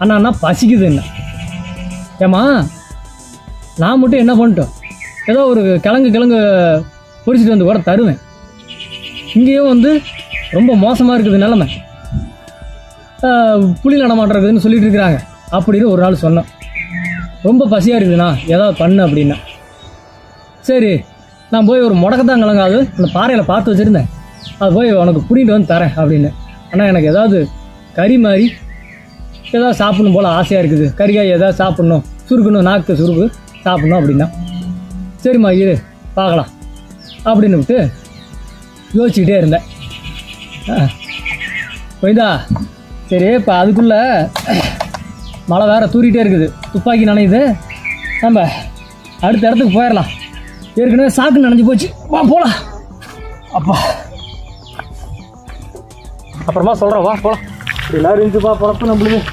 அண்ணா அண்ணா பசிக்குது என்ன? ஏம்மா நான் மட்டும் என்ன பண்ணிட்டோம்? ஏதோ ஒரு கிழங்கு கிழங்கு பொரிச்சிட்டு வந்து கூட தருவேன். இங்கேயும் வந்து ரொம்ப மோசமாக இருக்குது நிலமை. புளி புலி இருக்குதுன்னு சொல்லிட்டு இருக்கிறாங்க. அப்படின்னு ஒரு நாள் சொன்னோம் ரொம்ப பசியாக இருக்குதுண்ணா ஏதாவது பண்ணு அப்படின்னா. சரி நான் போய் ஒரு முடக்கத்தான் கிழங்காது அந்த பாறையில் பார்த்து வச்சுருந்தேன். அது போய் உனக்கு புடிங்கிட்டு வந்து தரேன் அப்படின்னு. ஆனால் எனக்கு ஏதாவது கறி மாதிரி ஏதாவது சாப்பிடணும் போல் ஆசையாக இருக்குது. கறிக்காய் ஏதாவது சாப்பிட்ணும். சுருக்கணும் நாக்கு சுருக்கு சாப்பிட்ணும் அப்படின்னா. சரிம்மா இரு பார்க்கலாம். அப்படின்னு விட்டு யோசிச்சுக்கிட்டே இருந்தேன். போய்தா சரி இப்போ அதுக்குள்ளே மழை வேறு தூரிகிட்டே இருக்குது. துப்பாக்கி நனையுது. நம்ம அடுத்த இடத்துக்கு போயிடலாம் ஏற்கனவே சாக்கு நனைஞ்சு போச்சு. வா போகலாம் அப்பா. அப்புறமா சொல்கிறேன் வா போகலாம் இப்படி எல்லாரும் இருந்துப்பா பிறப்பு நம்மளுக்கு.